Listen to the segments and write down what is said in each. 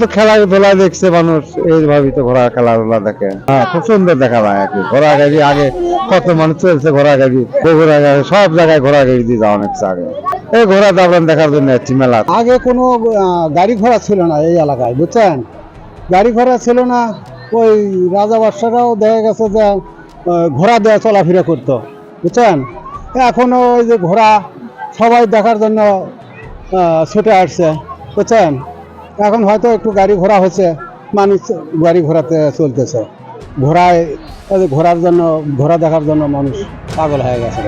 তো খেলাধুলা দেখছে মানুষ, এইভাবেই তো ঘোড়া খেলাধুলা দেখে। হ্যাঁ খুব সুন্দর দেখা যায় আর কি। ঘোড়া গাড়ি আগে কত মানুষ চলছে ঘোড়া গাড়ি ঘোড়া গাড়ি সব জায়গায় ঘোড়া গাড়ি দিয়ে যাওয়া অনেক আগে। এই ঘোড়া দাবরান দেখার জন্য যাচ্ছি মেলা। আগে কোনো গাড়ি ঘোড়া ছিল না এই এলাকায়, বুঝছেন? গাড়ি ঘোড়া ছিল না, ওই রাজা বাদশারাও দেখা গেছে যে ঘোড়া দেওয়া চলাফেরা করতো, বুঝছেন? এখনও ওই যে ঘোড়া সবাই দেখার জন্য ছুটে আসছে, বুঝছেন? এখন হয়তো একটু গাড়ি ঘোড়া হচ্ছে, মানুষ গাড়ি ঘোড়াতে চলতেছে। ঘোড়ায় ঘোরার জন্য, ঘোড়া দেখার জন্য মানুষ পাগল হয়ে গেছে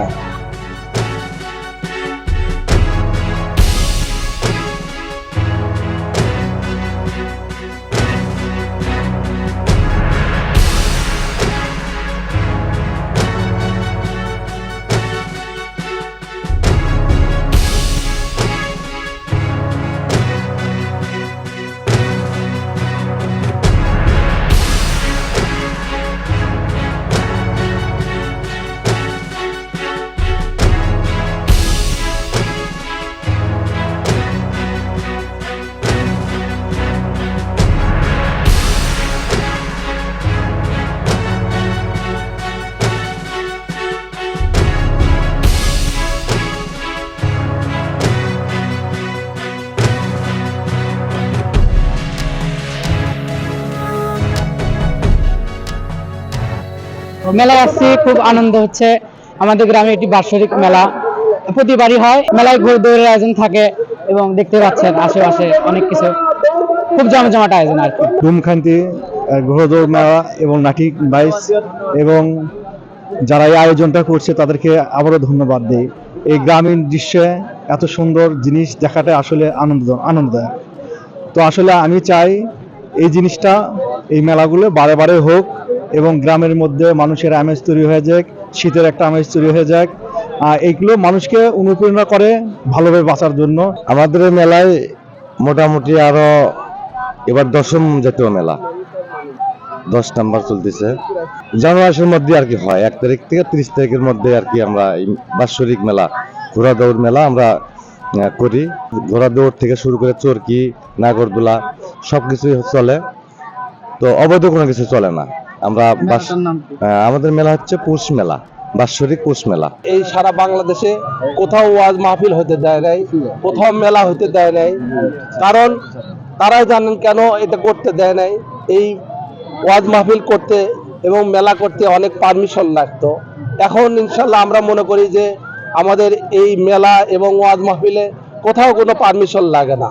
মেলায় আসছি, খুব আনন্দ হচ্ছে। আমাদের গ্রামে একটি বার্ষিক মেলা। প্রতিবারই হয়, মেলায় ঘুরে দৌড়ের আয়োজন থাকে এবং দেখতে পাচ্ছেন আশেপাশে অনেক কিছু। খুব জমজমাট আয়োজন আর কি। ধুমখান্তি ঘোড়দৌড় মেলা এবং নাটি বাইস এবং যারা এই আয়োজনটা করছে তাদেরকে আবারও ধন্যবাদ দিই। এই গ্রামীণ দৃশ্যে এত সুন্দর জিনিস দেখাটা আসলে আনন্দ আনন্দদায়ক। তো আসলে আমি চাই এই জিনিসটা, এই মেলাগুলো বারে বারে হোক এবং গ্রামের মধ্যে মানুষের আমেজ তৈরি হয়ে যাক, শীতের একটা আমেজ তৈরি হয়ে যাক। এইগুলো মানুষকে অনুপ্রেরণা করে ভালোভাবে বাঁচার জন্য। আমাদের মেলায় মোটামুটি আরও এবার দশম জাতীয় মেলা। দশ নাম্বার চলতেছে। জানুয়ারি মাসের মধ্যে আর কি হয়। এক তারিখ থেকে ত্রিশ তারিখের মধ্যে আর কি আমরা এই বাৎসরিক মেলা ঘোড়া দৌড় মেলা আমরা করি। ঘোড়া দৌড় থেকে শুরু করে চরকি, নাগরদোলা সব কিছুই চলে। তো অবৈধ কোনো কিছু চলে না। আমরা আমাদের মেলা হচ্ছে পৌষ মেলা বাৎসরিক পৌষ মেলা। এই সারা বাংলাদেশে কোথাও ওয়াজ মাহফিল হতে দেয় নাই কোথাও মেলা হতে দেয় নাই। কারণ তারাই জানেন কেন এটা করতে দেয় নাই। এই ওয়াজ মাহফিল করতে এবং মেলা করতে অনেক পারমিশন লাগতো। এখন ইনশাল্লাহ আমরা মনে করি যে আমাদের এই মেলা এবং ওয়াজ মাহফিলে কোথাও কোনো পারমিশন লাগে না।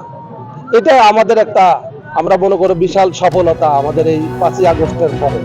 এটা আমাদের একটা আমরা মনে করি বিশাল সফলতা আমাদের এই পাঁচই আগস্টের পরে।